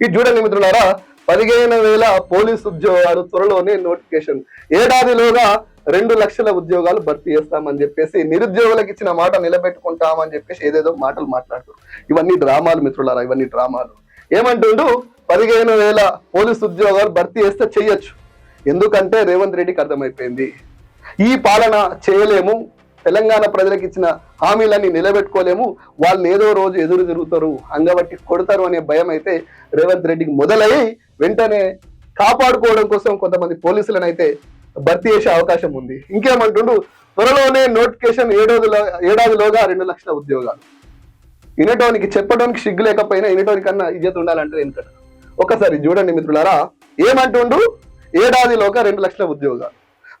ఇది చూడండి మిత్రులారా పదిహేను వేల పోలీస్ ఉద్యోగాలు త్వరలోనే నోటిఫికేషన్. ఏడాదిలోగా రెండు లక్షల ఉద్యోగాలు భర్తీ చేస్తామని చెప్పేసి నిరుద్యోగులకు ఇచ్చిన మాట నిలబెట్టుకుంటామని చెప్పేసి ఏదేదో మాటలు మాట్లాడుతారు ఇవన్నీ డ్రామాలు మిత్రులారా ఇవన్నీ డ్రామాలు. ఏమంటుండు? పదిహేను వేల పోలీస్ ఉద్యోగాలు భర్తీ చేస్తే చెయ్యొచ్చు. ఎందుకంటే రేవంత్ రెడ్డికి అర్థమైపోయింది. ఈ పాలన చేయలేము తెలంగాణ ప్రజలకు ఇచ్చిన హామీలన్నీ నిలబెట్టుకోలేము. వాళ్ళు ఏదో రోజు ఎదురు తిరుగుతారు అంగబట్టి కొడతారు అనే భయం అయితే రేవంత్ రెడ్డికి మొదలై వెంటనే కాపాడుకోవడం కోసం కొంతమంది పోలీసులను అయితే భర్తీ చేసే అవకాశం ఉంది. ఇంకేమంటుండు? త్వరలోనే నోటిఫికేషన్ ఏడాదిలో ఏడాదిలోగా రెండు లక్షల ఉద్యోగాలు. వినటానికి చెప్పడానికి సిగ్గు లేకపోయినా వినటానికన్నా ఇజ్జత్ ఉండాలంటే ఎందుకంటే ఒకసారి చూడండి మిత్రులారా ఏమంటుండు? ఏడాదిలోగా రెండు లక్షల ఉద్యోగాలు.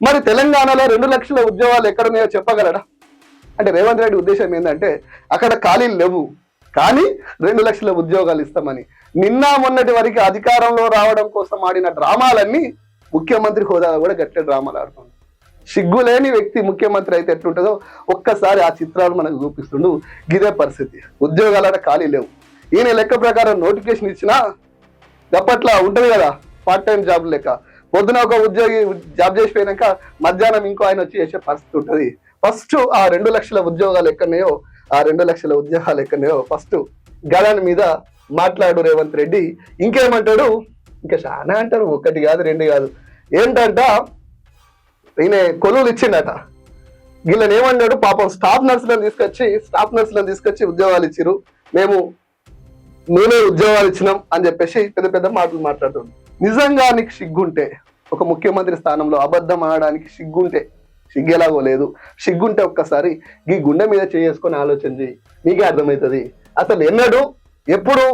మరి తెలంగాణలో రెండు లక్షల ఉద్యోగాలు ఎక్కడున్నాయో చెప్పగలరా? అంటే రేవంత్ రెడ్డి ఉద్దేశం ఏంటంటే అక్కడ ఖాళీలు లేవు కానీ రెండు లక్షల ఉద్యోగాలు ఇస్తామని. నిన్న మొన్నటి వరకు అధికారంలో రావడం కోసం ఆడిన డ్రామాలన్నీ ముఖ్యమంత్రి హోదాలో కూడా గట్టిన డ్రామాలు ఆడుతుంది సిగ్గులేని వ్యక్తి ముఖ్యమంత్రి అయితే ఎట్లుంటుందో ఒక్కసారి ఆ చిత్రాలు మనకు చూపిస్తుండు. గిదే పరిస్థితి. ఉద్యోగాల ఖాళీ లేవు. ఈయన లెక్క ప్రకారం నోటిఫికేషన్ ఇచ్చినా గప్పట్లా ఉంటుంది కదా పార్ట్ టైం జాబ్ లెక్క. పొద్దున ఒక ఉద్యోగి జాబ్ చేసిపోయినాక మధ్యాహ్నం ఇంకో ఆయన వచ్చి చేసే పరిస్థితి ఉంటుంది. ఫస్ట్ ఆ రెండు లక్షల ఉద్యోగాలు ఎక్కడనేయో ఆ రెండు లక్షల ఉద్యోగాలు ఎక్కడనేయో ఫస్ట్ గడాన్ మీద మాట్లాడు రేవంత్ రెడ్డి. ఇంకేమంటాడు? ఇంకా చాలా అంటారు ఒకటి కాదు రెండు కాదు. ఏంటంట? ఈయన కొలువులు ఇచ్చిండట. వీళ్ళని ఏమన్నాడు? పాపం స్టాఫ్ నర్సులను తీసుకొచ్చి స్టాఫ్ నర్సులను తీసుకొచ్చి ఉద్యోగాలు ఇచ్చిరు మేము మేమే ఉద్యోగాలు ఇచ్చినాం అని చెప్పేసి పెద్ద పెద్ద మాటలు మాట్లాడుతుంది నిజంగా నీకు సిగ్గుంటే ఒక ముఖ్యమంత్రి స్థానంలో అబద్ధం ఆడడానికి సిగ్గుంటే సిగ్గేలాగో లేదు. సిగ్గుంటే ఒక్కసారి ఈ గుండె మీద చేసుకొని ఆలోచన చేయి. నీకే అర్థమవుతుంది అసలు ఎన్నడూ ఎప్పుడు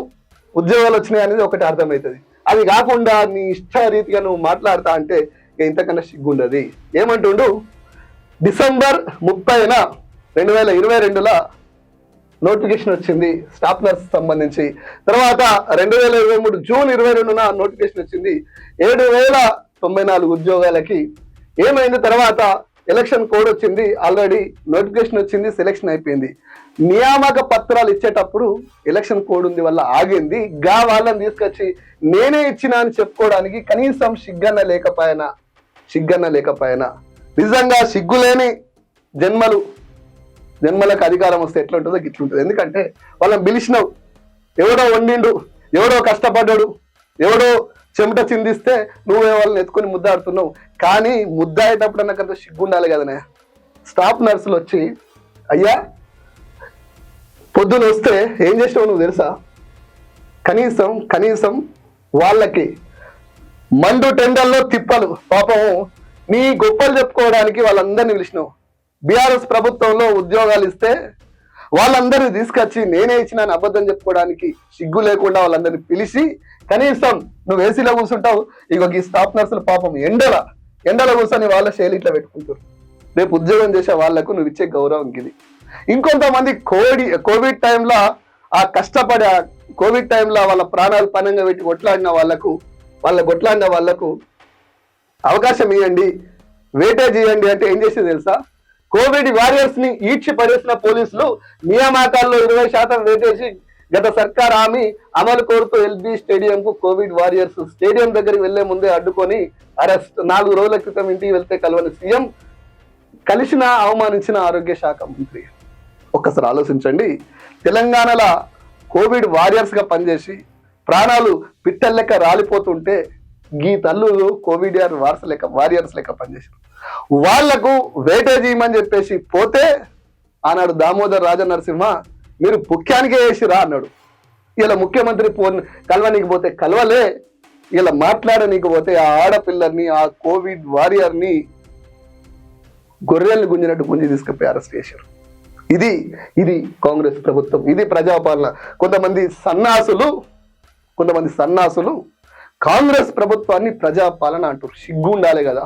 ఉద్యోగాలు వచ్చినాయి అనేది ఒకటి అర్థమవుతుంది అది కాకుండా నీ ఇష్టరీతిగా నువ్వు మాట్లాడతా అంటే ఇంతకన్నా సిగ్గుండదు. ఏమంటుండు? డిసెంబర్ ముప్పైన రెండు వేల ఇరవై రెండులో నోటిఫికేషన్ వచ్చింది స్టాఫ్ నర్స్ సంబంధించి. తర్వాత రెండు వేల ఇరవై మూడు జూన్ ఇరవై రెండున నోటిఫికేషన్ వచ్చింది. ఏడు వేల తొంభై నాలుగు ఉద్యోగాలకి. ఏమైంది తర్వాత? ఎలక్షన్ కోడ్ వచ్చింది ఆల్రెడీ నోటిఫికేషన్ వచ్చింది సెలెక్షన్ అయిపోయింది. నియామక పత్రాలు ఇచ్చేటప్పుడు ఎలక్షన్ కోడ్ ఉంది వల్ల ఆగింది. గా వాళ్ళని తీసుకొచ్చి నేనే ఇచ్చిన అని చెప్పుకోవడానికి కనీసం సిగ్గన్న లేకపోయినా సిగ్గన్న లేకపోయినా. నిజంగా సిగ్గులేని జన్మలు. జన్మలకు అధికారం వస్తే ఎట్లా ఉంటుందో గిట్లుంటుంది. ఎందుకంటే వాళ్ళని పిలిచినావు. ఎవడో వండిండు ఎవడో కష్టపడ్డాడు ఎవడో చెమట చిందిస్తే నువ్వే వాళ్ళని ఎత్తుకొని ముద్దాడుతున్నావు. కానీ ముద్దాడేటప్పుడు నాకంత సిగ్గు ఉండాలి కదనే. స్టాఫ్ నర్సులు వచ్చి అయ్యా పొద్దున వస్తే ఏం చేసినావు నువ్వు తెలుసా? కనీసం కనీసం వాళ్ళకి మండు టెండర్లో తిప్పలు. పాపము నీ గొప్పలు చెప్పుకోవడానికి వాళ్ళందరినీ పిలిచినావు. బీఆర్ఎస్ ప్రభుత్వంలో ఉద్యోగాలు ఇస్తే వాళ్ళందరినీ తీసుకొచ్చి నేనే ఇచ్చిన అబద్ధం చెప్పుకోవడానికి సిగ్గు లేకుండా వాళ్ళందరినీ పిలిచి కనీసం నువ్వు ఏసీలో కూర్చుంటావు ఇక ఈ స్టాఫ్ నర్సులు పాపం ఎండల ఎండల కూర్చొని వాళ్ళ శైలి ఇట్లా పెట్టుకుంటారు రేపు ఉద్యోగం చేసే వాళ్ళకు నువ్వు ఇచ్చే గౌరవం ఇది. ఇంకొంతమంది కోవిడ్ కోవిడ్ టైంలో ఆ కష్టపడి ఆ కోవిడ్ టైంలో వాళ్ళ ప్రాణాలు పనంగా పెట్టి కొట్లాడిన వాళ్ళకు వాళ్ళ కొట్లాడిన వాళ్ళకు అవకాశం ఇవ్వండి వేటేజ్ ఇవ్వండి అంటే ఏం చేసేది తెలుసా? కోవిడ్ వారియర్స్ని ఈడ్చి పడేసిన పోలీసులు నియామకాల్లో ఇరవై శాతం వేటేసి గత సర్కార్ హామీ అమలు కోరుతూ ఎల్బీ స్టేడియం కు కోవిడ్ వారియర్స్ స్టేడియం దగ్గరికి వెళ్ళే ముందే అడ్డుకొని అరెస్ట్ నాలుగు రోజుల క్రితం ఇంటికి వెళ్తే కలవని సీఎం కలిసిన అవమానించిన ఆరోగ్య శాఖ మంత్రి. ఒక్కసారి ఆలోచించండి. తెలంగాణలో కోవిడ్ వారియర్స్గా పనిచేసి ప్రాణాలు పిట్టల్లెక్క రాలిపోతుంటే గీ తల్లులు కోవిడ్ ఇయర్ వార్స్ లెక్క వారియర్స్ లెక్క పనిచేసారు వాళ్ళకు వేటేజ్ ఇవ్వమని చెప్పేసి పోతే ఆనాడు దామోదర్ రాజ నరసింహ మీరు ముఖ్యానికే వేసిరా అన్నాడు. ఇలా ముఖ్యమంత్రి ఫోన్ కలవనీకి పోతే కలవలే ఇలా మాట్లాడనీకి పోతే ఆ ఆడపిల్లర్ని ఆ కోవిడ్ వారియర్ని గొర్రెల్ని గుంజినట్టు గుంజి తీసుకుపోయి అరెస్ట్ చేశారు. ఇది ఇది కాంగ్రెస్ ప్రభుత్వం ఇది ప్రజాపాలన. కొంతమంది సన్నాసులు కొంతమంది సన్నాసులు కాంగ్రెస్ ప్రభుత్వాన్ని ప్రజాపాలన అంటారు సిగ్గు ఉండాలి కదా.